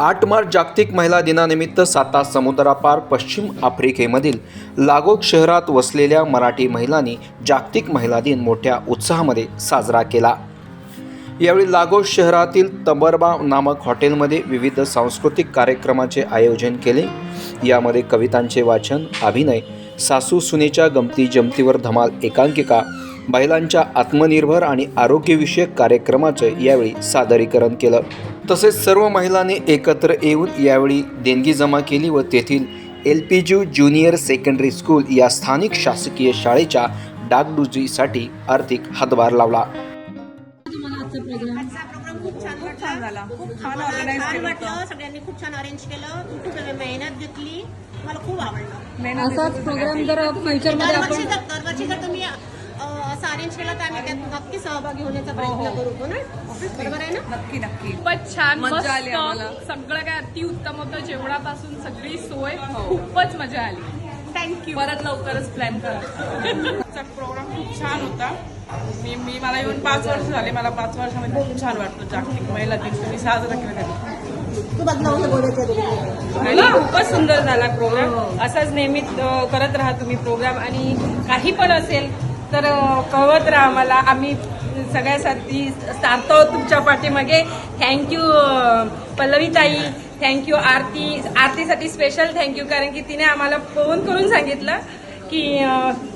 आठ मार्च जागतिक महिला दिनानिमित्त साता समुद्रापार पश्चिम आफ्रिकेमधील लागोक शहरात वसलेल्या मराठी महिलांनी जागतिक महिला दिन मोठ्या उत्साहामध्ये साजरा केला. यावेळी लागोस शहरातील तबरबा नामक हॉटेलमध्ये विविध सांस्कृतिक कार्यक्रमाचे आयोजन केले. यामध्ये कवितांचे वाचन अभिनय सासू सुनेच्या गमती जमतीवर धमाल एकांकिका महिलांच्या आत्मनिर्भर आणि आरोग्यविषयक कार्यक्रमाचे यावेळी सादरीकरण केलं. तसेच सर्व महिलांनी एकत्र येऊन यावेळी देणगी जमा केली व तेथील एल पी ज्यू ज्युनियर सेकंडरी स्कूल या स्थानिक शासकीय शाळेच्या डागडुजीसाठी आर्थिक हातभार लावला. आजचा प्रोग्राम खूप छान खूप छान झाला खूप छान मला ऑर्गनाईज छान केलं वाटलं सगळ्यांनी खूप छान अरेंज केलं खूप मेहनत घेतली मला खूप आवडलं असाच प्रोग्राम जर फ्युचरमध्ये आपण असं अरेंज केलं तर आम्ही त्यात नक्की सहभागी होण्याचा प्रयत्न हो. करू हो ना? बरोबर आहे ना? नक्की नक्की. खूपच छान मज्जा आली आम्हाला. मस्त सगळं काय अतिउत्तम होतं जेवणापासून सगळी सोय. खूपच मजा आली. थँक्यू परत लवकरच प्लॅन करा. आजचा प्रोग्राम खूप छान होता. मी मी मला येऊन पाच वर्ष झाले. मला पाच वर्षामध्ये खूप छान वाटतं जागतिक महिला दिन. तुम्ही साजरा केला त्याने तू बघ नव्हतं बोलायचं तुम्ही आणि खूपच सुंदर झाला प्रोग्राम असाच नेहमी अ, करत राहा तुम्ही प्रोग्राम आणि काही पण असेल तर कळवत राहा आम्हाला. आम्ही सगळ्यासाठी सारतो तुमच्या पाठीमागे. Thank you पल्लवीताई. Thank you Aarti. आरतीसाठी special thank you कारण की तिने आम्हाला फोन करून सांगितलं की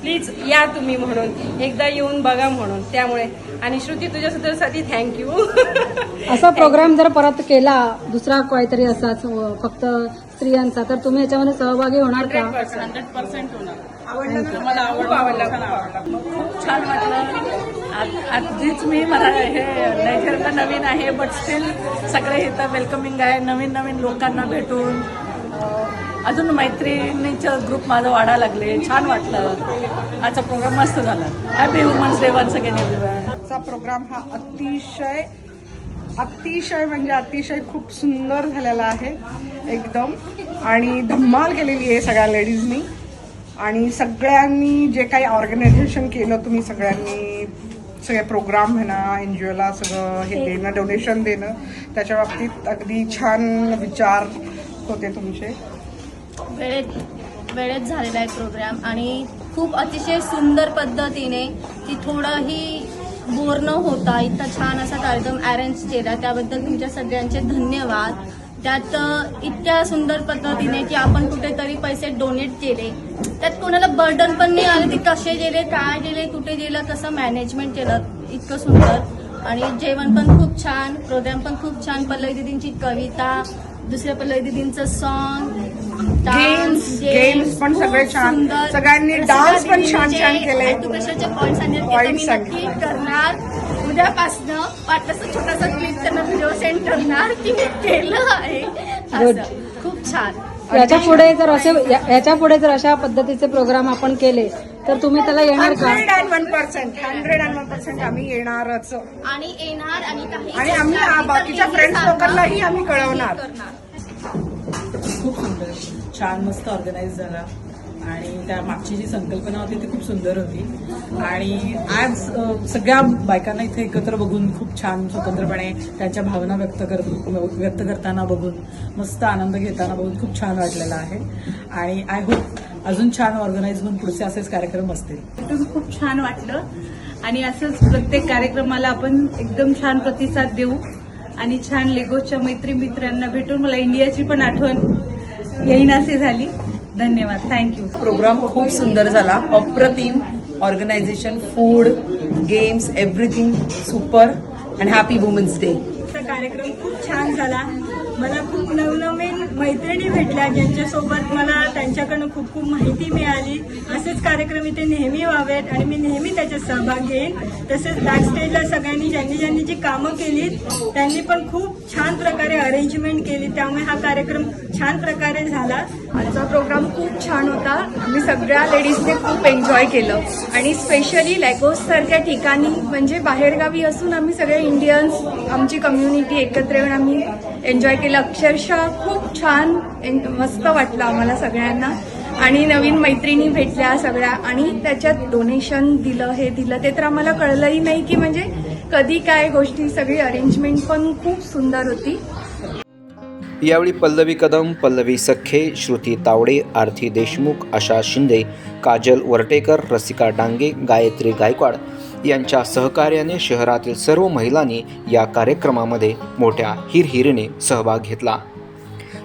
प्लीज या तुम्ही म्हणून. एकदा येऊन बघा म्हणून. त्यामुळे. आणि श्रुती तुझ्यासाठी थँक्यू असा प्रोग्राम जर परत केला दुसरा काहीतरी असाच फक्त स्त्रियांचा तर तुम्ही याच्यामध्ये सहभागी होणार का? हंड्रेड पर्सेंट होणार. आवडलं मला आवडलं. आवडलं. मला आवडलं. खूप छान वाटलं. आधीच मी मला हे नायजेरिया नवीन आहे बट स्टील सगळे इथं वेलकमिंग आहे. नवीन नवीन लोकांना भेटून अजून मैत्रिणीचं ग्रुप माझं वाढायला लागले. छान वाटलं. आजचा प्रोग्राम मस्त झाला. Happy women's day once again everyone आजचा प्रोग्राम हा अतिशय अतिशय म्हणजे अतिशय खूप सुंदर झालेला आहे एकदम. आणि धम्माल केलेली आहे सगळ्या लेडीजनी आणि सगळ्यांनी जे काही ऑर्गनायझेशन केलं तुम्ही सगळ्यांनी सगळे प्रोग्राम म्हणा एन जी ओला सगळं हे देणं डोनेशन देणं त्याच्या बाबतीत अगदी छान विचार होते तुमचे. वेळेत वेळेत झालेला आहे प्रोग्राम आणि खूप अतिशय सुंदर पद्धतीने की थोडंही बोर न होता इतका छान असा कार्यक्रम अरेंज केला. त्याबद्दल तुमच्या सगळ्यांचे धन्यवाद. त्यात इतक्या सुंदर पद्धतीने की आपण कुठेतरी पैसे डोनेट केले. त्यात कोणाला बर्डन पण नाही आले ते कसे गेले काय गेले कुठे गेलं कसं मॅनेजमेंट केलं. इतकं सुंदर. आणि जेवण पण खूप छान प्रोग्राम पण खूप छान. पल्लवी दिदींची कविता दुसऱ्या पल्लवी दिदींचं सॉन्ग Games, games पण सगळे छान. सगळ्यांनी dance पण छान छान केले. कशाचे पॉईंट सांगितले ते करणार. उद्यापासनं वाटलं छोटासा क्लिप त्यांना व्हिडिओ सेंड करणार की मी केलं आहे. असं. खूप छान. याच्यापुढे जर असे याच्यापुढे जर अशा पद्धतीचे प्रोग्राम आपण केले तर तुम्ही त्याला येणार का? Hundred and one percent hundred and one percent आम्ही येणारच. आणि येणार आणि काही आणि आम्ही बाकीच्या फ्रेंड्स लोकांनाही आम्ही कळवणार. खूप सुंदर छान मस्त ऑर्गनाईज झाला. आणि त्या मागची जी संकल्पना होती ती खूप सुंदर होती. आणि आज सगळ्या बायकांना इथे एकत्र बघून खूप छान स्वतंत्रपणे त्यांच्या भावना व्यक्त कर व्यक्त करताना बघून मस्त आनंद घेताना बघून खूप छान वाटलेला आहे. आणि आय होप अजून छान ऑर्गनाईज होऊन पुढचे असेच कार्यक्रम असतील. खूप छान वाटलं. आणि असंच प्रत्येक कार्यक्रमाला आपण एकदम छान प्रतिसाद देऊ. आणि छान लेगोच्या मैत्री मित्रांना भेटून मला इंडियाची पण आठवण येईन असे झाली. धन्यवाद. थँक्यू प्रोग्राम खूप सुंदर झाला. अप्रतिम organization food games everything super and happy women's day कार्यक्रम खूप छान झाला. मला खूप नवनवीन मैत्रिणी भेटल्या ज्यांच्यासोबत मला त्यांच्याकडनं खूप खूप माहिती मिळाली. असेच कार्यक्रम इथे नेहमी व्हावेत आणि मी नेहमी त्याच्यात सहभाग घेईन. तसेच बॅक स्टेजला सगळ्यांनी ज्यांनी ज्यांनी जी कामं केली त्यांनी पण खूप छान प्रकारे अरेंजमेंट केली. त्यामुळे हा कार्यक्रम छान प्रकारे झाला. आजचा प्रोग्राम खूप छान होता. आम्ही सगळ्या लेडीजने खूप एन्जॉय केलं. आणि स्पेशली लॅगोससारख्या ठिकाणी म्हणजे बाहेरगावी असून आम्ही सगळे इंडियन्स आमची कम्युनिटी एकत्र येऊन आम्ही एन्जॉय केलं. अक्षरशः खूप छान छान मस्त वाटलं आम्हाला सगळ्यांना. आणि नवीन मैत्रिणी भेटल्या सगळ्या. आणि त्याच्यात डोनेशन दिलं हे दिलं. ते तर आम्हाला कळलंही नाही की म्हणजे कधी काय गोष्टी सगळी अरेंजमेंट पण खूप सुंदर होती. यावेळी पल्लवी कदम पल्लवी सख्खे श्रुती तावडे आरती देशमुख आशा शिंदे काजल वरटेकर रसिका डांगे गायत्री गायकवाड यांच्या सहकार्याने शहरातील सर्व महिलांनी या कार्यक्रमामध्ये मोठ्या हिरहिरीने सहभाग घेतला.